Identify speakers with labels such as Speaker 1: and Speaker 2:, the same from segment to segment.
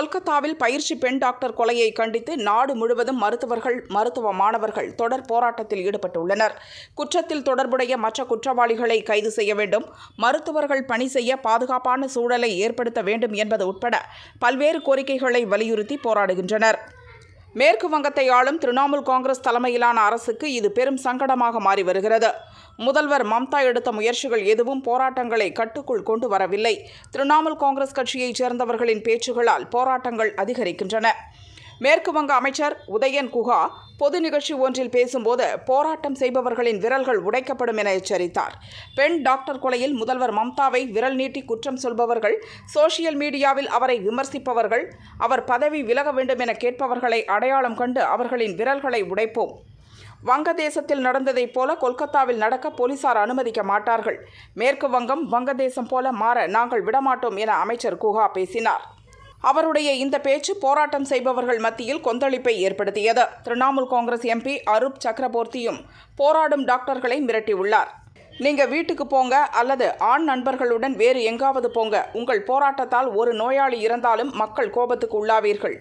Speaker 1: கொல்கத்தாவில் பயிற்சி பெண் டாக்டர் கொலையை கண்டித்து நாடு முழுவதும் மருத்துவர்கள் மருத்துவ மாணவர்கள் தொடர் போராட்டத்தில் ஈடுபட்டுள்ளனர். குற்றத்தில் தொடர்புடைய மற்ற குற்றவாளிகளை கைது செய்ய வேண்டும். மருத்துவர்கள் பணி செய்ய பாதுகாப்பான சூழலை ஏற்படுத்த வேண்டும் என்பது உட்பட பல்வேறு கோரிக்கைகளை வலியுறுத்தி போராடுகின்றனர். மேற்கு வங்கத்தை ஆளும் திரிணாமுல் காங்கிரஸ் தலைமையிலான அரசுக்கு இது பெரும் சங்கடமாக மாறி வருகிறது. முதல்வர் மம்தா எடுத்த முயற்சிகள் எதுவும் போராட்டங்களை கட்டுக்குள் கொண்டு வரவில்லை. திரிணாமுல் காங்கிரஸ் கட்சியைச் சேர்ந்தவர்களின் பேச்சுகளால் போராட்டங்கள் அதிகரிக்கின்றன. மேற்கு வங்க அமைச்சர் உதயன் குஹா பொது நிகழ்ச்சி ஒன்றில் பேசும்போது போராட்டம் செய்பவர்களின் விரல்கள் உடைக்கப்படும் என எச்சரித்தார். பெண் டாக்டர் கொலையில் முதல்வர் மம்தாவை விரல் நீட்டி குற்றம் சொல்பவர்கள் சோஷியல் மீடியாவில் அவரை விமர்சிப்பவர்கள் அவர் பதவி விலக வேண்டும் என கேட்பவர்களை அடையாளம் கண்டு அவர்களின் விரல்களை உடைப்போம். வங்கதேசத்தில் நடந்ததைப் போல கொல்கத்தாவில் நடக்க போலீசார் அனுமதிக்க மாட்டார்கள். மேற்கு வங்கம் வங்கதேசம் போல மாற நாங்கள் விடமாட்டோம் என அமைச்சர் குஹா பேசினார். அவருடைய இந்த பேச்சு போராட்டம் செய்பவர்கள் மத்தியில் கொந்தளிப்பை ஏற்படுத்தியது. திரிணாமுல் காங்கிரஸ் எம்பி அருப் சக்கரபோர்த்தியும் போராடும் டாக்டர்களை மிரட்டியுள்ளார். நீங்க வீட்டுக்கு போங்க அல்லது ஆண் நண்பர்களுடன் வேறு எங்காவது போங்க. உங்கள் போராட்டத்தால் ஒரு நோயாளி இறந்தாலும் மக்கள் கோபத்துக்கு உள்ளாவீர்கள்.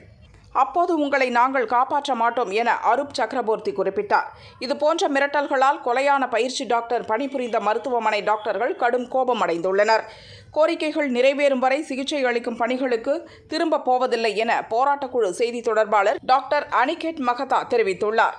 Speaker 1: அப்போது உங்களை நாங்கள் காப்பாற்ற மாட்டோம் என அரூப் சக்கரவர்த்தி குறிப்பிட்டார். இது போன்ற மிரட்டல்களால் கொலையான பயிற்சி டாக்டர் பணிபுரிந்த மருத்துவமனை டாக்டர்கள் கடும் கோபம் அடைந்துள்ளனர் கோரிக்கைகள் நிறைவேறும் வரை சிகிச்சை அளிக்கும் பணிகளுக்கு திரும்ப போவதில்லை என போராட்டக்குழு செய்தி தொடர்பாளர் டாக்டர் அனிகேட் மகதா தெரிவித்துள்ளார்.